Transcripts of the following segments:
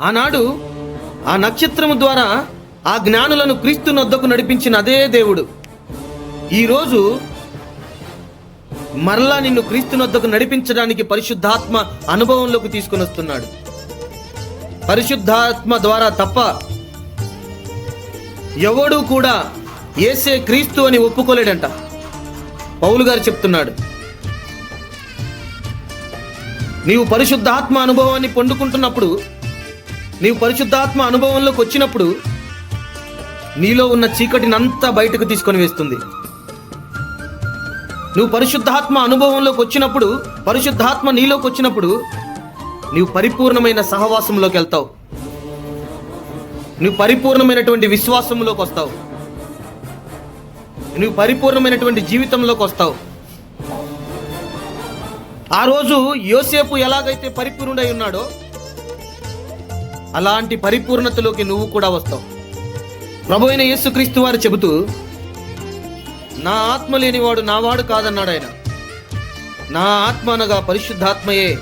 ఆనాడు ఆ నక్షత్రము ద్వారా ఆ జ్ఞానులను క్రీస్తు నొద్దకు నడిపించిన అదే దేవుడు. ఈరోజు మరలా నిన్ను క్రీస్తు నొద్దకు నడిపించడానికి పరిశుద్ధాత్మ అనుభవంలోకి తీసుకుని వస్తున్నాడు. పరిశుద్ధాత్మ ద్వారా తప్ప ఎవడు కూడా ఏసే క్రీస్తు అని ఒప్పుకోలేడంట. పౌలు గారు చెప్తున్నాడు. నీవు పరిశుద్ధాత్మ అనుభవాన్ని పొందుకుంటున్నప్పుడు నీవు పరిశుద్ధాత్మ అనుభవంలోకి వచ్చినప్పుడు నీలో ఉన్న చీకటినంతా బయటకు తీసుకొని వేస్తుంది. నువ్వు పరిశుద్ధాత్మ అనుభవంలోకి వచ్చినప్పుడు పరిశుద్ధాత్మ నీలోకి వచ్చినప్పుడు నీవు పరిపూర్ణమైన సహవాసంలోకి వెళ్తావు. నువ్వు పరిపూర్ణమైనటువంటి విశ్వాసంలోకి వస్తావు. నువ్వు పరిపూర్ణమైనటువంటి జీవితంలోకి వస్తావు. ఆ రోజు యోసేపు ఎలాగైతే పరిపూర్ణుడై ఉన్నాడో అలాంటి పరిపూర్ణతలోకి నువ్వు కూడా వస్తావు. ప్రభు అయిన యేసుక్రీస్తు వారు చెబుతూ నా ఆత్మ లేనివాడు నావాడు కాదన్నాడు ఆయన. నా ఆత్మ అనగా పరిశుద్ధాత్మయే.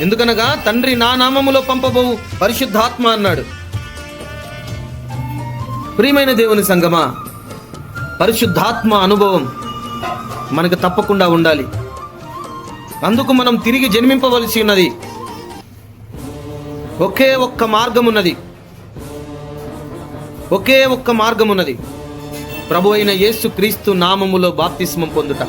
ఎందుకనగా తండ్రి నా నామములో పంపబోవు పరిశుద్ధాత్మ అన్నాడు. ప్రియమైన దేవుని సంగమా పరిశుద్ధాత్మ అనుభవం మనకు తప్పకుండా ఉండాలి. అందుకు మనం తిరిగి జన్మింపవలసి ఉన్నది ఒకే ఒక్క మార్గం ఉన్నది ఒకే ఒక్క మార్గం ఉన్నది ప్రభు అయిన యేసు క్రీస్తు నామములో బాప్తిస్మం పొందుట.